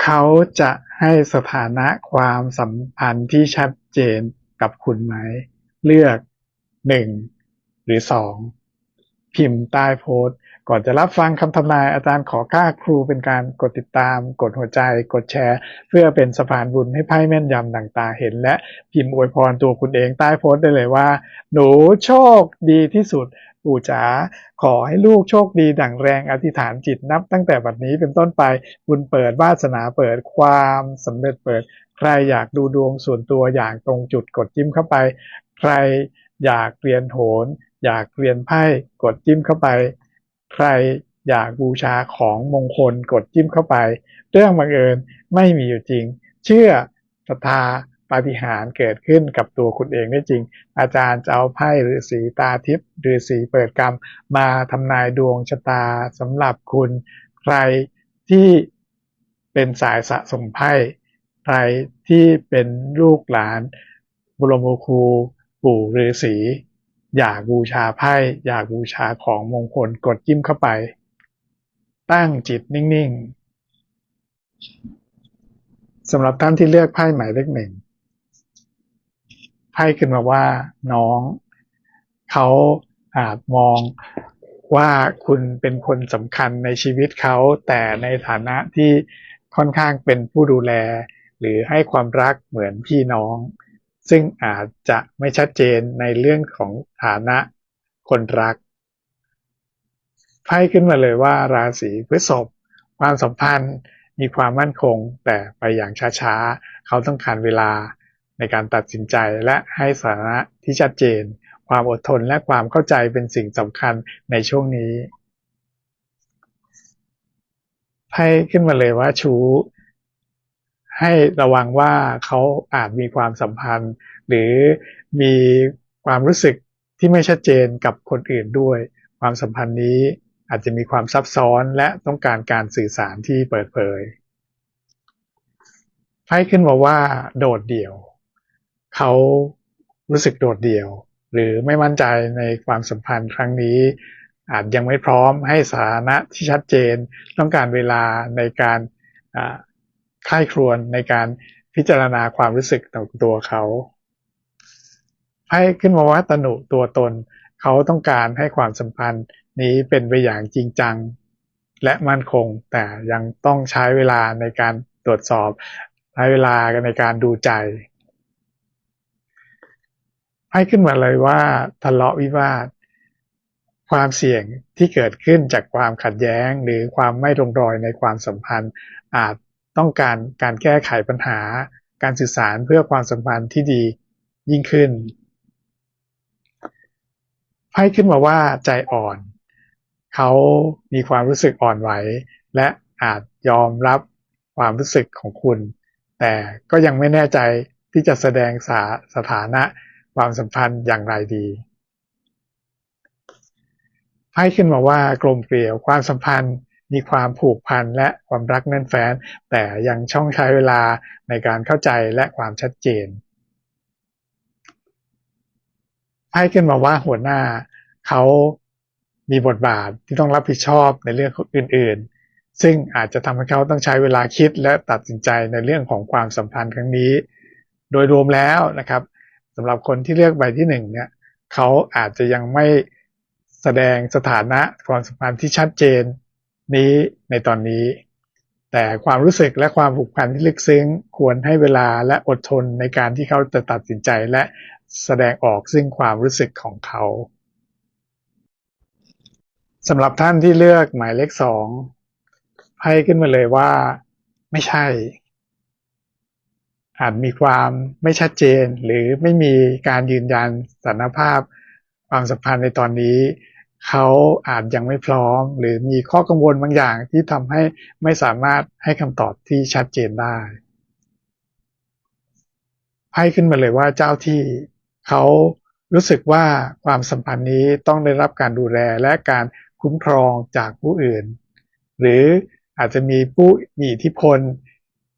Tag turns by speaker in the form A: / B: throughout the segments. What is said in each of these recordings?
A: เขาจะให้สถานะความสัมพันธ์ที่ชัดเจนกับคุณไหม เลือกหนึ่งหรือสองพิมพ์ใต้โพสต์ ก่อนจะรับฟังคำทำนายอาจารย์ขอค่าครูเป็นการกดติดตาม กดหัวใจ กดแชร์ เพื่อเป็นสะพานบุญให้ไพ่แม่นยำต่างๆเห็น และพิมพ์อวยพรตัวคุณเองใต้โพสต์ได้เลยว่า หนูโชคดีที่สุด ปู่จ๋าขอให้ลูกโชคดีดั่งแรงอธิษฐานจิตนับ ตั้งแต่บัดนี้เป็นต้นไปบุญเปิดวาสนาเปิดความสำเร็จเปิด ใครอยากดูดวงส่วนตัวอย่างตรงจุดกดจิ้มเข้าไป ใครอยากเรียนโหนอยากเรียนไพ่กดจิ้มเข้าไป ใครอยากบูชาของมงคลกดจิ้มเข้าไป เรื่องบังเอิญไม่มีอยู่จริง เชื่อศรัทธา ปาฏิหาริย์เกิดขึ้นกับตัวคุณเองได้จริง อาจารย์จะเอาไพ่หรือสีตาทิพย์หรือสีเปิดกรรม มาทำนายดวงชะตาสำหรับคุณ ใครที่เป็นสายสะสมไพ่ใครที่เป็นลูกหลานบรมครูปู่ฤาษีอยากบูชาไพ่อยากบูชาของมงคลกดจิ้มเข้าไป ตั้งจิตนิ่ง ๆสำหรับท่านที่เลือกไพ่หมายเลขหนึ่ง ไพ่ขึ้นมาว่าน้องเขาอาจมองว่าคุณเป็นคนสำคัญในชีวิตเขา แต่ในฐานะที่ค่อนข้างเป็นผู้ดูแล หรือให้ความรักเหมือนพี่น้อง ซึ่งอาจจะไม่ชัดเจนในเรื่องของฐานะคนรักไพ่ขึ้นมาเลยว่าราศีพฤษภความสัมพันธ์มีความมั่นคง แต่ไปอย่างช้าๆ เขาต้องการเวลา ในการตัดสินใจและให้สาระที่ชัดเจน ความอดทนและความเข้าใจเป็นสิ่งสำคัญในช่วงนี้ไพ่ขึ้นมาเลยว่าชู้ให้ระวังว่าเขาอาจมีความสัมพันธ์ หรือมีความรู้สึกที่ไม่ชัดเจนกับคนอื่นด้วย ความสัมพันธ์นี้อาจจะมีความซับซ้อนและต้องการการสื่อสารที่เปิดเผยไพ่ขึ้นมาว่าโดดเดี่ยว เขารู้สึกโดดเดี่ยว หรือไม่มั่นใจในความสัมพันธ์ครั้งนี้ อาจยังไม่พร้อมให้สถานะที่ชัดเจน ต้องการเวลาในการค่ายครวนในการพิจารณาความรู้สึกต่อตัวเขาให้ขึ้นมาว่าตนุตัวตน เขาต้องการให้ความสัมพันธ์นี้เป็นไปอย่างจริงจัง และมั่นคง แต่ยังต้องใช้เวลาในการตรวจสอบ ใช้เวลาในการดูใจ ให้ขึ้นมาเลยว่าทะเลาะวิวาท ความเสี่ยงที่เกิดขึ้นจากความขัดแย้ง หรือความไม่ตรงรอยในความสัมพันธ์ อาจต้องการการแก้ไขปัญหา การสื่อสารเพื่อความสัมพันธ์ที่ดียิ่งขึ้นไพ่ขึ้นมาว่าใจอ่อน เขามีความรู้สึกอ่อนไหว และอาจยอมรับความรู้สึกของคุณ แต่ก็ยังไม่แน่ใจที่จะแสดงสาสถานะ ความสัมพันธ์อย่างไรดีไพ่ขึ้นมาว่ากลมเกลียวความสัมพันธ์มีความผูกพันและความรักแน่นแฟ้น แต่ยังช่องใช้เวลาในการเข้าใจและความชัดเจนไพ่ขึ้นมาว่าหัวหน้าเขามีบทบาทที่ต้องรับผิดชอบในเรื่องอื่น ๆ ซึ่งอาจจะทำให้เขาต้องใช้เวลาคิดและตัดสินใจในเรื่องของความสัมพันธ์ครั้งนี้ โดยรวมแล้วนะครับ สำหรับคนที่เลือกใบที่หนึ่งเนี่ยเขาอาจจะยังไม่แสดงสถานะความสัมพันธ์ที่ชัดเจนนี้ในตอนนี้ แต่ความรู้สึกและความผูกพันที่ลึกซึ้งควรให้เวลาและอดทนในการที่เขาจะตัดสินใจและแสดงออกซึ่งความรู้สึกของเขาสำหรับท่านที่เลือกหมายเลขสองให้ขึ้นมาเลยว่า ไม่ใช่ อาจมีความไม่ชัดเจน หรือไม่มีการยืนยันสถารภาพความสัมพันธ์ในตอนนี้ เขาอาจยังไม่พร้อม หรือมีข้อกังวลบางอย่างที่ทำให้ไม่สามารถให้คำตอบที่ชัดเจนได้ไพ่ขึ้นมาเลยว่าเจ้าที่เขารู้สึกว่าความสัมพันธ์นี้ต้องได้รับการดูแลและการคุ้มครองจากผู้อื่น หรืออาจจะมีผู้มีอิทธิพล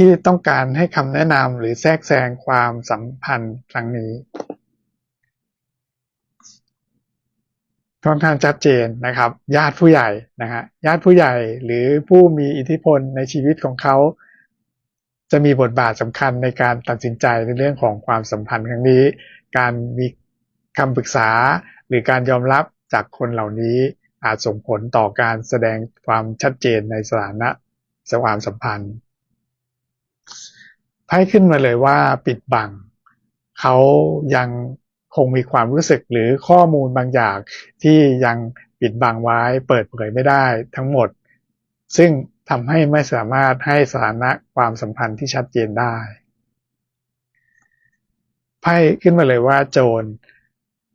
A: ที่ต้องการให้คำแนะนำหรือแทรกแซงความสัมพันธ์ครั้งนี้ค่อนข้างชัดเจนนะครับ ญาติผู้ใหญ่นะฮะญาติผู้ใหญ่หรือผู้มีอิทธิพลในชีวิตของเขา จะมีบทบาทสำคัญในการตัดสินใจในเรื่องของความสัมพันธ์ครั้งนี้ การมีคำปรึกษาหรือการยอมรับจากคนเหล่านี้อาจส่งผลต่อการแสดงความชัดเจนในสถานะสความสัมพันธ์ ไพ่ขึ้นมาเลยว่าปิดบังเขายังคงมีความรู้สึกหรือข้อมูลบางอย่างที่ยังปิดบังไว้เปิดเผยไม่ได้ทั้งหมด ซึ่งทำให้ไม่สามารถให้สถานะความสัมพันธ์ที่ชัดเจนได้ไพ่ขึ้นมาเลยว่าโจร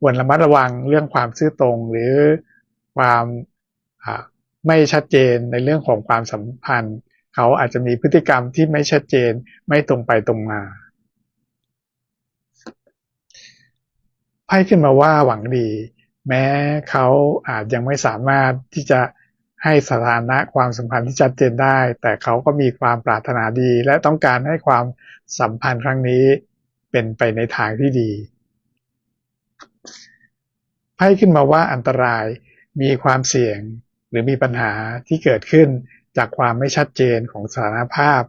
A: ควรระมัดระวังเรื่องความซื่อตรงหรือความไม่ชัดเจนในเรื่องของความสัมพันธ์ เขาอาจจะมีพฤติกรรมที่ไม่ชัดเจนไม่ตรงไปตรงมาไพ่ขึ้นมาว่าหวังดี แม้เขาอาจยังไม่สามารถที่จะให้สถานะความสัมพันธ์ที่ชัดเจนได้ แต่เขาก็มีความปรารถนาดี และต้องการให้ความสัมพันธ์ครั้งนี้เป็นไปในทางที่ดีไพ่ขึ้นมาว่าอันตรายมีความเสี่ยงหรือมีปัญหาที่เกิดขึ้น จากความไม่ชัดเจนของสถานภาพ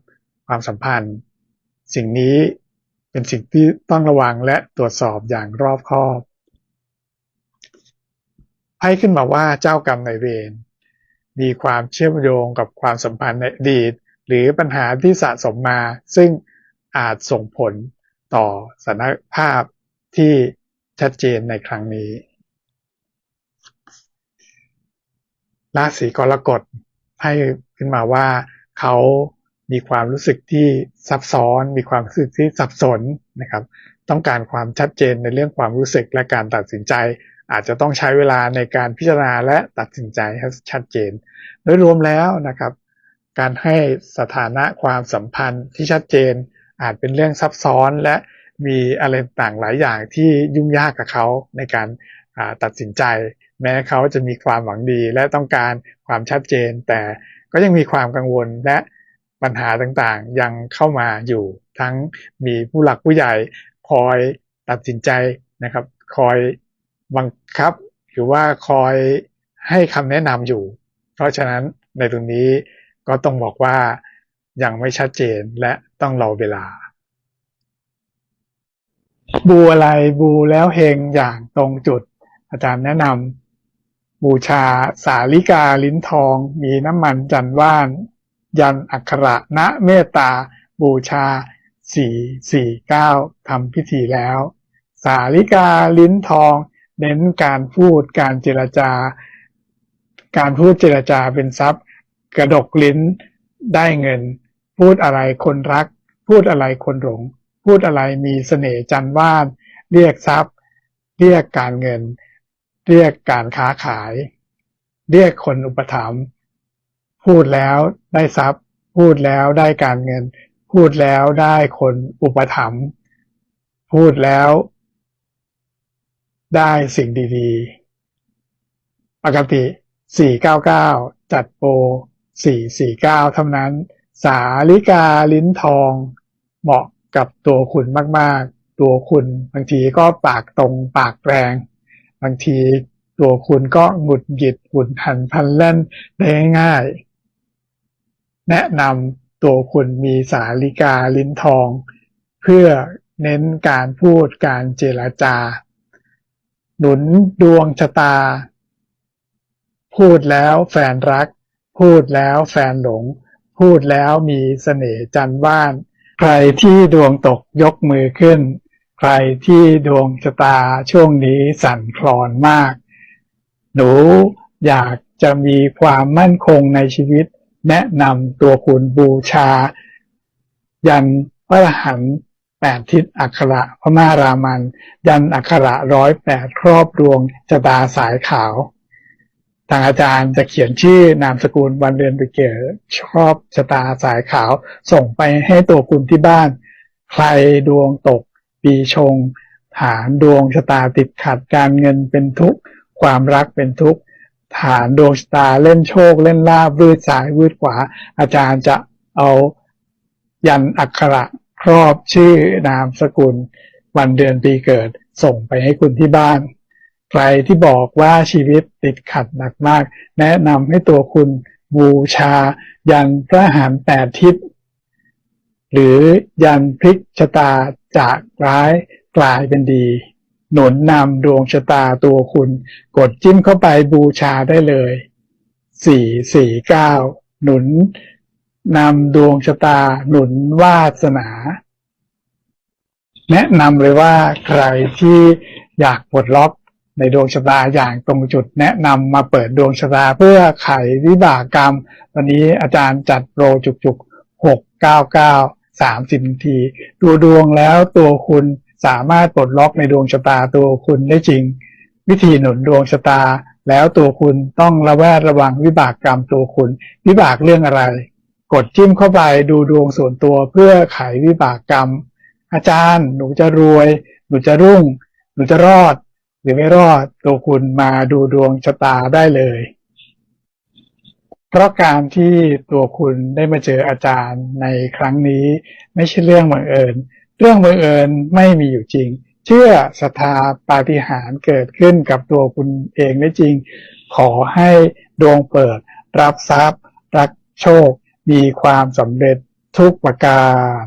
A: ความสัมพันธ์ สิ่งนี้เป็นสิ่งที่ต้องระวังและตรวจสอบอย่างรอบคอบไพ่ขึ้นมาว่าเจ้ากรรมนายเวรมีความเชื่อมโยงกับความสัมพันธ์ในอดีต หรือปัญหาที่สะสมมา ซึ่งอาจส่งผลต่อสถานภาพที่ชัดเจนในครั้งนี้ราศีกรกฎ ให้ขึ้นมาว่าเขามีความรู้สึกที่ซับซ้อน มีความรู้สึกที่สับสนนะครับ ต้องการความชัดเจนในเรื่องความรู้สึกและการตัดสินใจ อาจจะต้องใช้เวลาในการพิจารณาและตัดสินใจให้ชัดเจน โดยรวมแล้วนะครับ การให้สถานะความสัมพันธ์ที่ชัดเจน อาจเป็นเรื่องซับซ้อนและมีอะไรต่างหลายอย่างที่ยุ่งยากกับเขาในการตัดสินใจ แม้เขาจะมีความหวังดีและต้องการความชัดเจน แต่ก็ยังมีความกังวลและปัญหาต่างๆ ยังเข้ามาอยู่ ทั้งมีผู้หลักผู้ใหญ่คอยตัดสินใจนะครับ คอยบังคับหรือว่าคอยให้คำแนะนำอยู่ เพราะฉะนั้นในตรงนี้ก็ต้องบอกว่ายังไม่ชัดเจนและต้องรอเวลา บูอะไรบูแล้วเฮงอย่างตรงจุด อาจารย์แนะนำ บูชา สาลิกาลิ้นทอง มีน้ำมันจันว่าน ยันอักขระณเมตตา บูชาสี่สี่เก้าทำพิธีแล้ว สาลิกาลิ้นทอง เน้นการพูดการเจรจา การพูดเจรจาเป็นทรัพย์ กระดกลิ้นได้เงิน พูดอะไรคนรัก พูดอะไรคนหลง พูดอะไรมีเสน่ห์จันว่าน เรียกทรัพย์ เรียกการเงิน เรียกการค้าขาย เรียกคนอุปถัมภ์พูดแล้วได้ทรัพย์ พูดแล้วได้การเงิน พูดแล้วได้คนอุปถัมภ์พูดแล้ว ได้สิ่งดีๆ ปกติ 499 จัดโปร 449 เท่านั้น สาลิกาลิ้นทอง เหมาะกับตัวคุณมากๆ ตัวคุณบางทีก็ปากตรงปากแรง บางทีตัวคุณก็หงุดหงิดหุนหันพันแล่นได้ง่าย แนะนำตัวคุณมีสาลิกาลิ้นทอง เพื่อเน้นการพูดการเจรจา หนุนดวงชะตา พูดแล้วแฟนรัก พูดแล้วแฟนหลง พูดแล้วมีเสน่ห์จันว่าน ใครที่ดวงตกยกมือขึ้น ใครที่ดวงชะตาช่วงนี้สั่นคลอนมาก หนูอยากจะมีความมั่นคงในชีวิต แนะนำตัวคุณบูชา ยันพระหันแปดทิศอักขระพมารามัน ยันอักขระร้อยแปดครอบดวงชะตาสายขาวทางอาจารย์จะเขียนชื่อนามสกุลวันเดือนปีเกิดชอบชะตาสายขาว ส่งไปให้ตัวคุณที่บ้าน ใครดวงตก ปีชง ฐานดวงชะตาติดขัดการเงินเป็นทุกข์ ความรักเป็นทุกข์ ฐานดวงชะตาเล่นโชค เล่นลาบวืดซ้ายวืดขวา อาจารย์จะเอายันอักขระครอบชื่อนามสกุล วันเดือนปีเกิดส่งไปให้คุณที่บ้าน ใครที่บอกว่าชีวิตติดขัดหนักมาก แนะนำให้ตัวคุณบูชา ยันพระหารแปดทิศหรือยันพลิกชะตา จากร้ายกลายเป็นดี หนุนนำดวงชะตาตัวคุณ กดจิ้มเข้าไปบูชาได้เลยสี่สี่เก้าหนุนนำดวงชะตาหนุนวาสนา แนะนำเลยว่าใครที่อยากปลดล็อกในดวงชะตาอย่างตรงจุดแนะนำมาเปิดดวงชะตาเพื่อไขวิบากกรรม วันนี้อาจารย์จัดโปรจุกๆหกเก้าเก้า สามสิบนาที ดูดวงแล้วตัวคุณสามารถปลดล็อกในดวงชะตาตัวคุณได้จริง วิธีหนุนดวงชะตา แล้วตัวคุณต้องระแวดระวังวิบากกรรมตัวคุณ วิบากเรื่องอะไร กดจิ้มเข้าไปดูดวงส่วนตัวเพื่อไขวิบากกรรม อาจารย์หนูจะรวย หนูจะรุ่ง หนูจะรอด หรือไม่รอดตัวคุณมาดูดวงชะตาได้เลย เพราะการที่ตัวคุณได้มาเจออาจารย์ในครั้งนี้ ไม่ใช่เรื่องบังเอิญ เรื่องบังเอิญไม่มีอยู่จริง เชื่อศรัทธาปาฏิหาริย์เกิดขึ้นกับตัวคุณเองได้จริง ขอให้ดวงเปิด รับทรัพย์ รักโชค มีความสำเร็จทุกประการ